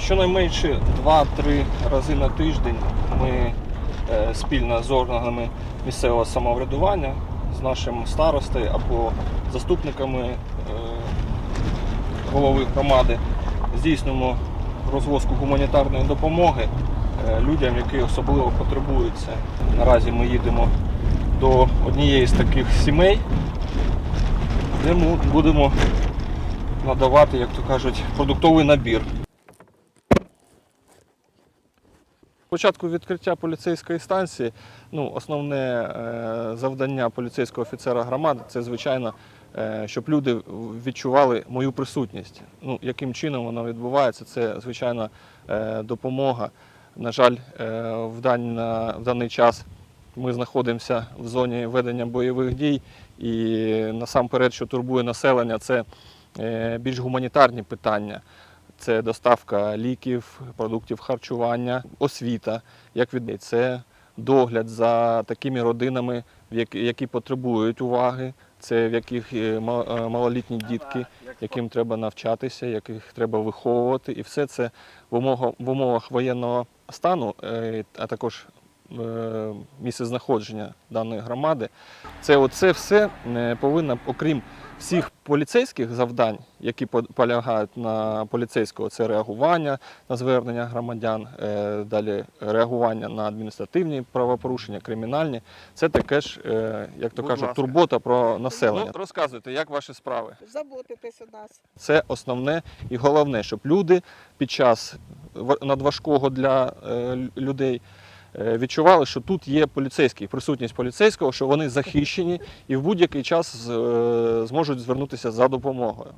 Щонайменше 2-3 рази на тиждень ми е, спільно з органами місцевого самоврядування, з нашим старостою або заступниками е, голови громади здійснюємо розвозку гуманітарної допомоги е, людям, які особливо потребують це. Наразі ми їдемо до однієї з таких сімей, де ми будемо надавати, як то кажуть, продуктовий набір. Початку відкриття поліцейської станції, ну, основне е, завдання поліцейського офіцера громади це, звичайно, е, щоб люди відчували мою присутність. Ну, яким чином воно відбувається, це, звичайно, е, допомога. На жаль, в, даний час ми знаходимося в зоні ведення бойових дій, і насамперед, що турбує населення, це більш гуманітарні питання. Це доставка ліків, продуктів харчування, освіта, як від це догляд за такими родинами, які- потребують уваги, це в яких е, е, малолітні дітки, яким треба навчатися, яких треба виховувати. І все це в умовах, воєнного стану, е, а також місце знаходження даної громади. Це оце все повинно, окрім всіх поліцейських завдань, які полягають на поліцейського, це реагування на звернення громадян, е, далі реагування на адміністративні правопорушення, кримінальні. Це таке ж, е, як то Будь кажуть, ласка. турбота про населення. Ну, розказуйте, як ваші справи? Заботитись у нас. Це основне і головне, щоб люди під час надважкого для е, людей відчували, що тут є поліцейський, присутність поліцейського, що вони захищені і в будь-який час е, зможуть звернутися за допомогою.